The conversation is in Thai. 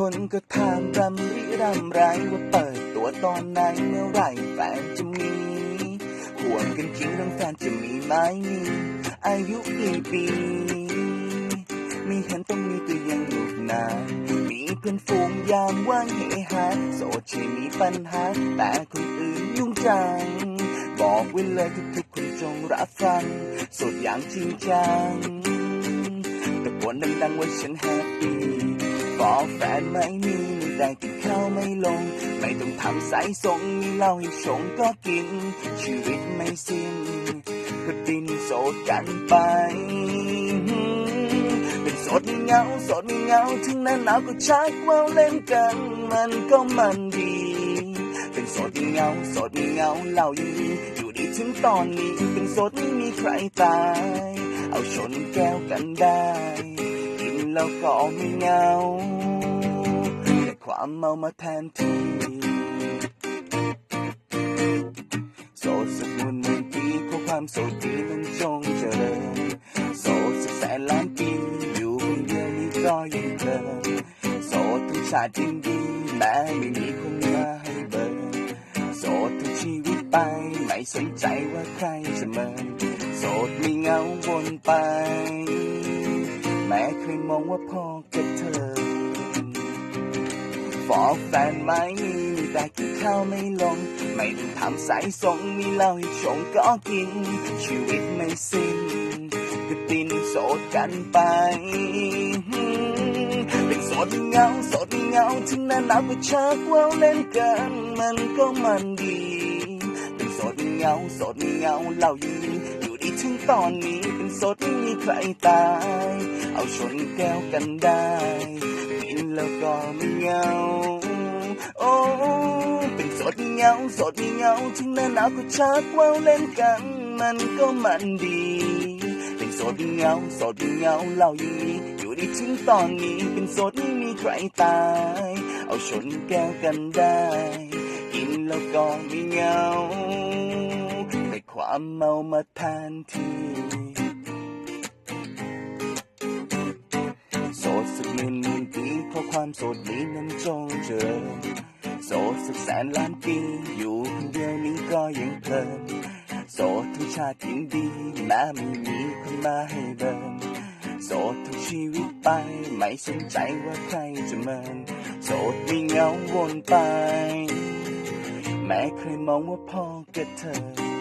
คนก็ถามรำริรำไรว่าเปิดตัวตอนไหนเมื่อไหรแฟนจะมีห่วงกันจริงเรื่องแฟนจะมีไหมมีอายุกี่ปี มีเห็นต้องมีก็ยังหนุกหนามีเพื่อนฝูงยามว่างเฮฮาโสดใช่มีปัญหา แต่คนอื่นยุ่งจัง บอกไว้เลยทุกๆคนจงรับฟังสดอย่างจริงจังตะโกนดังๆว่าฉันแฮปปี้ บอกแฟนไม่มีไม่ได้กินข้าวไม่ลง ไม่ต้องทำสายส่งมีเหล้าให้ชงก็กิน ชีวิตไม่สิ้นก็ดินโสดกันไป เป็นโสดไมีเงาโสดไมีเงาถึงหนั้นหนาวก็ชักว่าวเล่นกัน มันก็มันดี เป็นโสดไมีเงาโสดไมีเงาเหล่ายังมีอยู่ดีถึงตอนนี้เป็นโสดไม่มีใครตาย เอาชนแก้วกันได้ แล้วก็ไม่เหงา แต่ความเมามาแทนที่โสดสักหมื่นหมื่นปีขอความโสดดีนั้นจงเจริญโสดสักแสนล้านปีอยู่คนเดียวนี้ก็ยังเพลินโสดทั้งชาติยิ่งดีแม้ไม่มีคนมาให้เบิร์โสดทั้งชีวิตไปไม่สนใจว่าใครจะเมินโสดไมีเหงาวนไป ม้เคยมองว่าพ่อกับเธอฟอกแฟนไม่มีมีแต่กินข้าวไม่ลง ไม่ต้องทำสายส่งมีเหล้าให้ชงก็กิน ชีวิตไม่สิ้นก็ดินโสดกันไป เป็นโสดเงาโสดเงาถึงนั้นหนวก็ชักว่าวเล่นกันมันก็มันดี เป็นโสดเงาโสดเงาเล่ายังมี อยู่ดีถึงตอนนี้เป็นสดไม่มีใครตาย เอาชนแก้วกันได้กินแล้วก็ไม่เหงา โอ้เป็นสดมีเหงาสดมีเหงาถึงหน้าหนาวก็ชักว่าวเล่นกัน มันก็มันดี เป็นสดมีเหงาสดมีเหงาเล่ายังมีอยู่ไดีถึงตอนนี้เป็นสดไม่มีใครตาย เอาชนแก้วกันได้ กินแล้วก็ไม่เหงา ความเมามาแทนที่โสดสักหมื่นหมื่นปีขอความโสดนี้นั้นจงเจริญโสดสักแสนล้านปีอยู่คนเดียวนี้ก็ยังเพลินโสดทั้งชาติยิ่งดีแม้ไม่มีคนมาให้เบินโสดทั้งชีวิตไปไม่สนใจว่าใครจะเมินโสดมีเหงาวนไป แม้เคยมองว่าพ่อกับเธอ